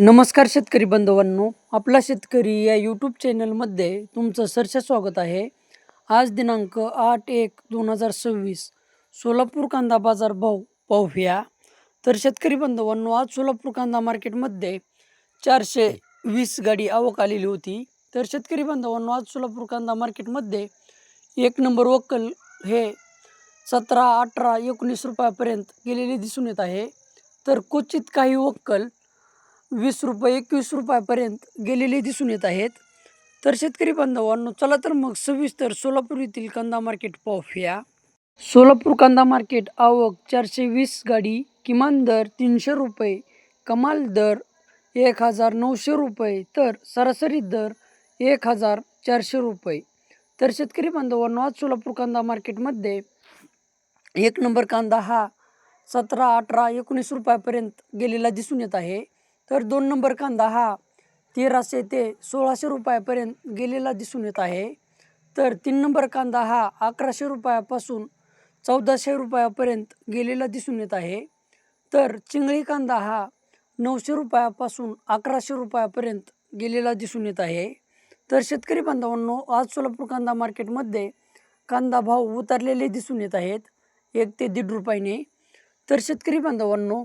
नमस्कार शेतकरी बांधवांनो आपला शेतकरी या यूट्यूब चॅनलमध्ये तुमचं सरस स्वागत आहे. आज दिनांक आठ एक दोन हजार सव्वीस सोलापूर कांदा बाजार भाव पाहूया तर शेतकरी बांधवांनो आज सोलापूर कांदा मार्केटमध्ये चारशे वीस गाडी आवक आलेली होती. तर शेतकरी बांधवांनो आज सोलापूर कांदा मार्केटमध्ये एक नंबर वक्कल हे सतरा अठरा एकोणीस रुपयापर्यंत गेलेले दिसून येत आहे. तर क्वचित काही वक्कल वीस रुपये एकवीस रुपयापर्यंत गेलेले दिसून येत आहेत. तर शेतकरी बांधवांनो चला तर मग सविस्तर सोलापूर येथील कांदा मार्केट पाहूया. सोलापूर कांदा मार्केट आवक चारशे वीस गाडी किमान दर तीनशे रुपये कमाल दर एक हजार नऊशे रुपये तर सरासरी दर एक हजार चारशे रुपये. तर शेतकरी बांधवांनो आज सोलापूर कांदा मार्केटमध्ये एक नंबर कांदा हा सतरा अठरा एकोणीस रुपयापर्यंत गेलेला दिसून येत आहे. तर दोन नंबर कांदा हा तेराशे ते सोळाशे रुपयापर्यंत गेलेला दिसून येत आहे. तर तीन नंबर कांदा हा अकराशे रुपयापासून चौदाशे रुपयापर्यंत गेलेला दिसून येत आहे. तर चिंगळी कांदा हा नऊशे रुपयापासून अकराशे रुपयापर्यंत गेलेला दिसून येत आहे. तर शेतकरी बांधवांनो आज सोलापूर कांदा मार्केटमध्ये कांदा भाव उतरलेले दिसून येत आहेत. एक ते दीड रुपयाने. तर शेतकरी बांधवांनो